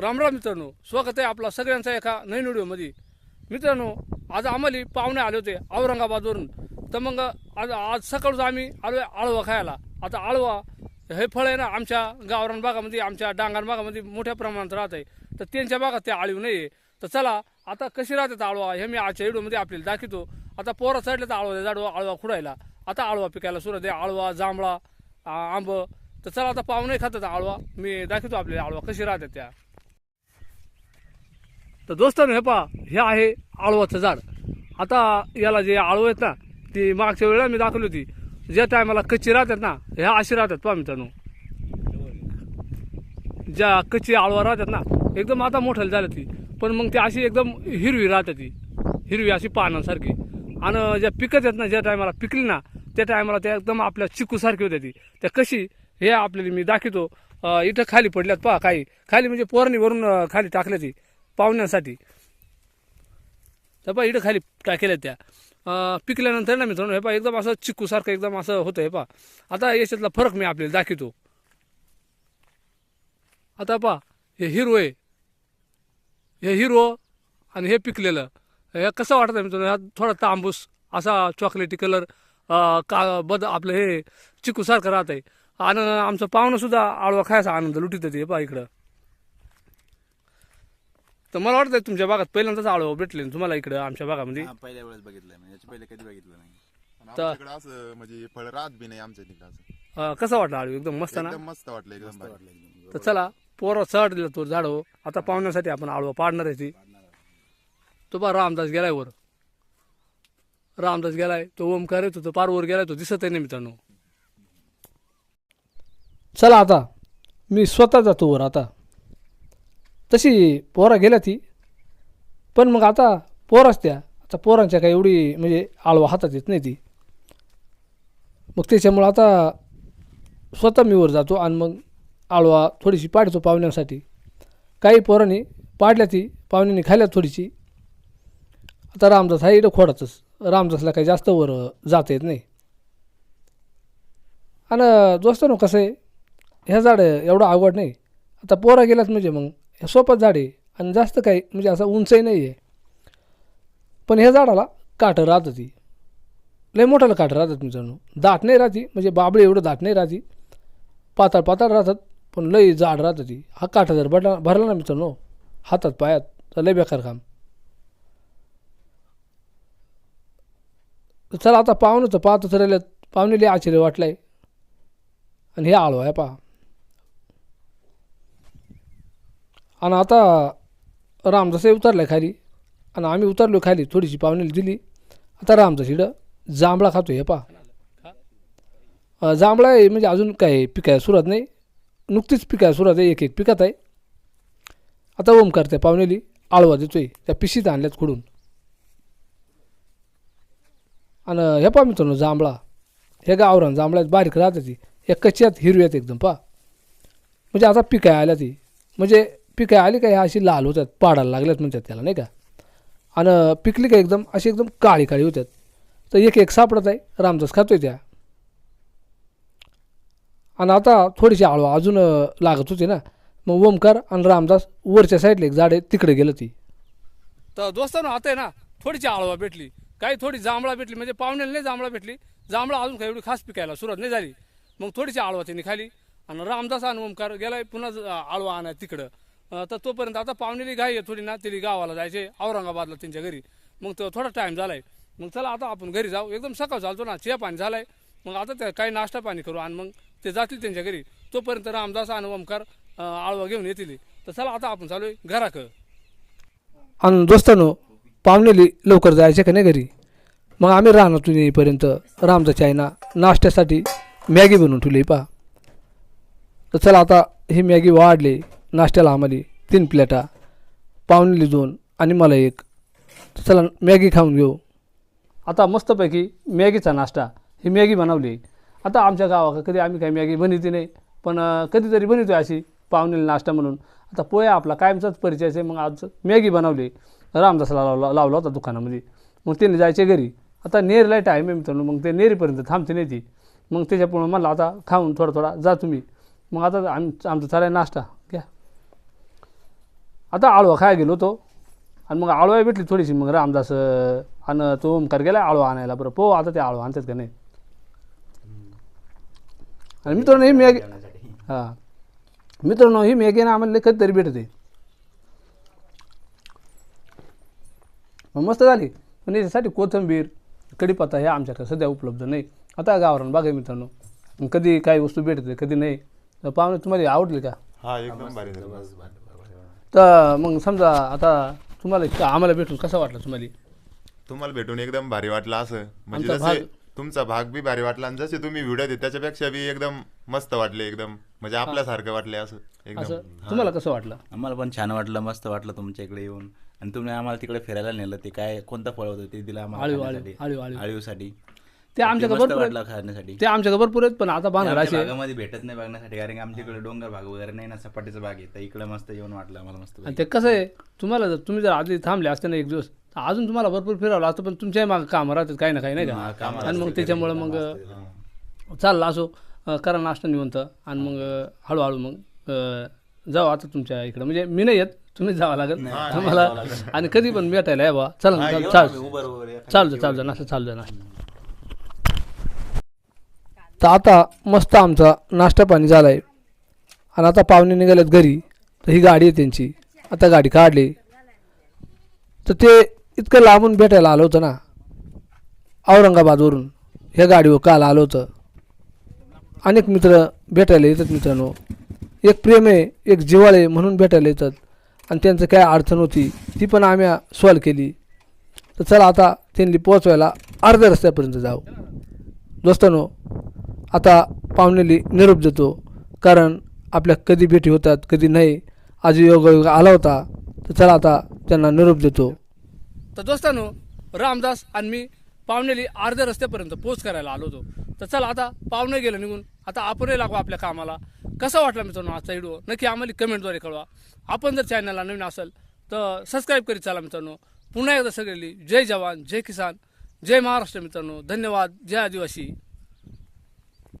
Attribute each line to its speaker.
Speaker 1: रामराम मित्रांनो स्वागत आहे आपला सगळ्यांचा एका नवीन व्हिडिओमध्ये. मित्रांनो आज आम्हाला पाहुणे आले होते औरंगाबादवरून. तर मग आज आज सकाळच आम्ही आलो आळवा खायला. आता आळवा हे फळ आहे ना आमच्या गावरान भागामध्ये आमच्या डांगण भागामध्ये मोठ्या प्रमाणात राहत आहे तर त्यांच्या भागात ते आळीव नाही आहे तर चला आता कशी राहतात आळवा हे मी आजच्या व्हिडिओमध्ये आपल्याला दाखवतो. आता पोरं चढले तर आळवा जाडवा आळवा खुडायला. आता आळवा पिकायला सुरुवात आहे. आळवा जांभळा आंब. तर चला आता पाहुणे खातात आळवा. मी दाखवतो आपल्याला आळवा कशी राहतात त्या. तर दोस्तांनो हे पहा हे आहे आळवाचं झाड. आता याला जे आळू आहेत ना ती मागच्या वेळेला मी दाखवली होती. ज्या टायमाला कच्ची राहतात ना ह्या अशी राहतात पहा मित्रांनो. ज्या कच्ची आळवा राहतात ना एकदम आता मोठ्याला झालं ती. पण मग ती अशी एकदम हिरवी राहते ती. हिरवी अशी पानांसारखी. आणि ज्या पिकत आहेत ना ज्या टायमाला पिकली ना त्या टायमाला त्या एकदम आपल्या चिकूसारखी होत्या ती. त्या कशी हे आपल्याला मी दाखवतो. इथं खाली पडल्यात पहा काही. खाली म्हणजे पोरणी वरून खाली टाकल्या ती. पाहुण्यासाठी तर पहा इकडं खाली टाकेल्या त्या. पिकल्यानंतर ना मित्रांनो हे पहा एकदम असं चिक्कूसारखं एकदम असं होतं हे पहा. आता याच्यातला फरक मी आपल्याला दाखवतो. आता पहा हे हिरो आहे. हे हिरो आणि हे पिकलेलं. हे कसं वाटतं मित्रांनो? ह्यात थोडा तांबूस असा चॉकलेटी कलर का बद आपलं हे चिकूसारखं राहत आहे आणि आमचं पाहुणंसुद्धा आळवा खायचा आनंद लुटीत ते पहा इकडं. तर मला वाटतं तुमच्या भागात पहिल्यांदाच आळवा भेटले ना तुम्हाला इकडं आमच्या भागामध्ये?
Speaker 2: हा, पहिल्या वेळेस बघितलंय म्हणजे याच्या पहिले कधी बघितलं नाही.
Speaker 3: आणि
Speaker 1: तर-
Speaker 3: आमच्याकडे असं म्हणजे फळ राहत बी नाही आमच्या तिकडे असं.
Speaker 1: अं, कसं वाटलं आळू? एकदम मस्त ना?
Speaker 3: एकदम मस्त वाटलं एकदम भारी.
Speaker 1: तर चला पोरं चढ तो झाडं. आता पाहुण्यासाठी आपण आळवा पाडणार आहे ती. तो पा रामदास गेलाय वर. रामदास गेलाय तो ओमकार येतो तो पार वर गेलाय तो दिसत आहे नाही मित्रांनो चला आता. मी स्वतः जातो वर आता. तशी पोरा गेल्या ती. पण मग आता पोराच त्या आता पोरांच्या काही एवढी म्हणजे आळवा हातात येत नाही ती. मग त्याच्यामुळं आता स्वतः मी वर जातो आणि मग आळवा थोडीशी पाडतो पाहुण्यांसाठी. काही पोरांनी पाडल्या ती पाहुण्यांनी खाल्ल्या थोडीशी. आता रामदास हा इकडं खोडातच. रामदासला काही जास्त वर जाता येत नाही. आणि दोस्तानो कसं आहे ह्या झाड एवढं आवड नाही. आता पोरा गेलात म्हणजे मग सोपं झाड आहे आणि जास्त काही म्हणजे असं उंचही नाही आहे. पण ह्या झाडाला काठं राहतं ती लय मोठ्याला काठं राहतात मित्रांनो. दाट नाही राहती म्हणजे बाबळी एवढं दाट नाही राहती पातळ पाताळ राहतात पण लई जाड राहतं ती हा काठा जर भरला भरला ना मित्रांनो हातात पायात तर लय बेकार काम. चला आता पाहुणं तर पाहतो तर पाहुणे लय आश्चर्य वाटलंय. आणि हे आळू आहे पहा. आणि आता रामदासही उतरलाय खाली आणि आम्ही उतरलो खाली थोडीशी पाहुणेला दिली. आता रामदास इडं जांभळा खातो हे पहा. जांभळा आहे म्हणजे अजून काय पिकाय सुरुवात नाही. नुकतीच पिकाय सुरुवात आहे एक एक पिकत आहे. आता ओम करते पाहुणेली आळवा देतोय त्या पिशीत आणल्यात खुडून. आणि हे पहा मित्रांनो जांभळा. हे गावरान जांभळ्यात बारीक राहते ती. या कच्च्यात हिरव्यात एकदम पहा. म्हणजे आता पिकाय आल्या ती. म्हणजे पिकं आली का ह्या अशी लाल होत्यात पाडायला लागल्यात म्हणतात त्याला नाही का? आणि पिकली का एकदम अशी एकदम काळी काळी होत्यात. तर एक एक सापडत आहे रामदास खातोय त्या. आणि आता थोडीशी आळवा अजून लागत होती ना मग ओमकार आणि रामदास वरच्या साईडला एक झाड आहे तिकडे गेलं ती. तर दोस्तांनो आता आहे ना थोडीशी आळवा भेटली. काही थोडी जांभळा भेटली म्हणजे पाहुण्याला नाही जांभळा भेटली. जांभळा अजून काही एवढी खास पिकायला सुरुवात नाही झाली. मग थोडीशी आळवा त्यांनी खाली. आणि रामदास आणि ओमकार गेलाय पुन्हा आळवा आणाय तिकडं. तर तोपर्यंत आता पाहुणेली गाय आहे थोडी ना तिला गावाला जायचे औरंगाबादला त्यांच्या घरी. मग तो थोडा टाईम झालाय. मग चला आता आपण घरी जाऊ. एकदम सकाळ चालतो ना चिया पाणी झालाय. मग आता त्या काही नाश्ता पाणी करू आणि मग ते जातील त्यांच्या घरी. तोपर्यंत रामदास आणि ओमकार आळवा घेऊन येतील. तर चला आता आपण चालू आहे घराक. आणि दोस्तानो पाहुणेली लवकर जायचे का नाही घरी? मग आम्ही राहणार येईपर्यंत रामदाच्या आईना नाश्त्यासाठी मॅगी बनवून ठेवली पहा. तर चला आता ही मॅगी वाढली. नाश्त्याला आम्हाला तीन प्लेटा पाहुणेली दोन आणि मला एक. चला मॅगी खाऊन घेऊ. आता मस्तपैकी मॅगीचा नाश्ता. ही मॅगी बनवली. आता आमच्या गावाकडे कधी आम्ही काही मॅगी बनवते नाही पण कधीतरी बनवतो अशी पाहुणेला नाश्ता म्हणून. आता पोया आपला कायमचाच परिचय आहे मग आज मॅगी बनवली. रामदासला लावला लावला होता दुकानामध्ये. मग त्याने जायचे घरी. आता नेरला टाईम आहे मित्रांनो मग ते नेरीपर्यंत थांबते नाही ती. मग त्याच्यापुढं म्हणलं आता खाऊन थोडा थोडा जा तुम्ही. मग आता आम आमचं चालाय नाश्ता. आता आळवा खायला गेलो होतो आणि मग आळवा भेटली थोडीशी. मग रामदास आणि तो ओमकार गेला आळवा आणायला. बरं पो आता ते आळवा आणतात का नाही? आणि मित्रांनो ही मॅगी हां. मित्रांनो ही मॅगी ना आम्हाला कधीतरी भेटते. मग मस्त झाली. पण याच्यासाठी कोथिंबीर कढीपत्ता हे आमच्याकडे सध्या उपलब्ध नाही. आता गावरान बाग आहे मित्रांनो. मग कधी काही वस्तू भेटते कधी नाही. तर पाहुणे तुम्हाला आवडली का?
Speaker 3: हा एकदम.
Speaker 1: तर मग समजा आता तुम्हाला का- आम्हाला भेटून कसं वाटलं तुम्हाला?
Speaker 3: तुम्हाला भेटून एकदम भारी वाटलं असं. म्हणजे
Speaker 1: आमचा
Speaker 3: जसे
Speaker 1: भाग-
Speaker 3: तुमचा भाग बी भारी वाटला आणि जसे तुम्ही व्हिडिओ देत त्याच्यापेक्षा बी एकदम मस्त वाटले एकदम. म्हणजे आपल्यासारखं वाटले असं
Speaker 1: असं?
Speaker 3: एकदम
Speaker 1: तुम्हाला कसं वाटलं?
Speaker 2: आम्हाला पण छान वाटलं मस्त वाटलं तुमच्या इकडे येऊन. आणि तुम्ही आम्हाला तिकडे फिरायला नेलं ते काय कोणतं फळ होतं ते दिलं आम्हाला
Speaker 1: आळू,
Speaker 2: खाण्यासाठी.
Speaker 1: आळू, आळू.
Speaker 2: आळूसाठी.
Speaker 1: ते आमच्याकडे
Speaker 2: मस्त
Speaker 1: भरपूर.
Speaker 2: खाण्यासाठी
Speaker 1: ते आमच्याकडे भरपूर आहेत पण आता बांधणार
Speaker 2: आमच्या
Speaker 1: असे.
Speaker 2: भागामध्ये भेटत नाही बघण्यासाठी कारण की आमच्या इकडे डोंगर भाग वगैरे नाही ना सपाटीचा भाग आहे. तर इकडे मस्त येऊन वाटलं आम्हाला मस्त
Speaker 1: आणि ते कसं आहे तुम्हाला जर तुम्ही जर आधी थांबले असते ना एक दिवस अजून तुम्हाला भरपूर फिरावं असतं पण तुमच्याही मागं कामं राहतात काही ना काही नाही का? आणि मग त्याच्यामुळं मग चाललं असो करा नाश्ता निवंत आणि मग हळूहळू मग जाऊ आता तुमच्या इकडं. म्हणजे मी नाही येत तुम्हीच जावं लागेल. आम्हाला आणि कधी पण भेटायला या बा चला ना, चाल. चालतं चालतं नाश्ता चालतं नाश्ता. तर आता मस्त आमचा नाश्ता पाणी झाला आहे आणि आता पाहुणे निघालेत घरी तर ही गाडी आहे त्यांची. आता गाडी काढली. तर ते इतकं लांबून भेटायला आलं होतं ना औरंगाबादवरून. ह्या गाडीवर काल आलं होतं. अनेक मित्र भेटायला येतात मित्रांनो. एक प्रेम आहे एक जिव्हाळ आहे म्हणून भेटायला येतात. आणि त्यांचं काय अडचण होती ती पण आम्ही सॉल्व केली. तर चला आता त्यांनी पोहोचवायला अर्ध्या रस्त्यापर्यंत जाऊ. दोस्तानो आता पाहुणेली निरोप देतो. कारण आपल्या कधी भेटी होतात कधी नाही आज योग आला होता तर चला आता त्यांना निरोप देतो. तर दोस्तांनो रामदास आणि मी पाहुणेली अर्ध्या रस्त्यापर्यंत पोच करायला आलो होतो. तर चला आता पाहुणे गेलं निघून. आता आपणही लागू आपल्या कामाला. कसा वाटला मित्रांनो आजचा व्हिडिओ नक्की आम्हाला कमेंटद्वारे कळवा. आपण जर चॅनलला नवीन असेल तर सबस्क्राईब करीत चला मित्रांनो. पुन्हा एकदा सगळेली जय जवान जय किसान जय महाराष्ट्र मित्रांनो. धन्यवाद. जय आदिवासी.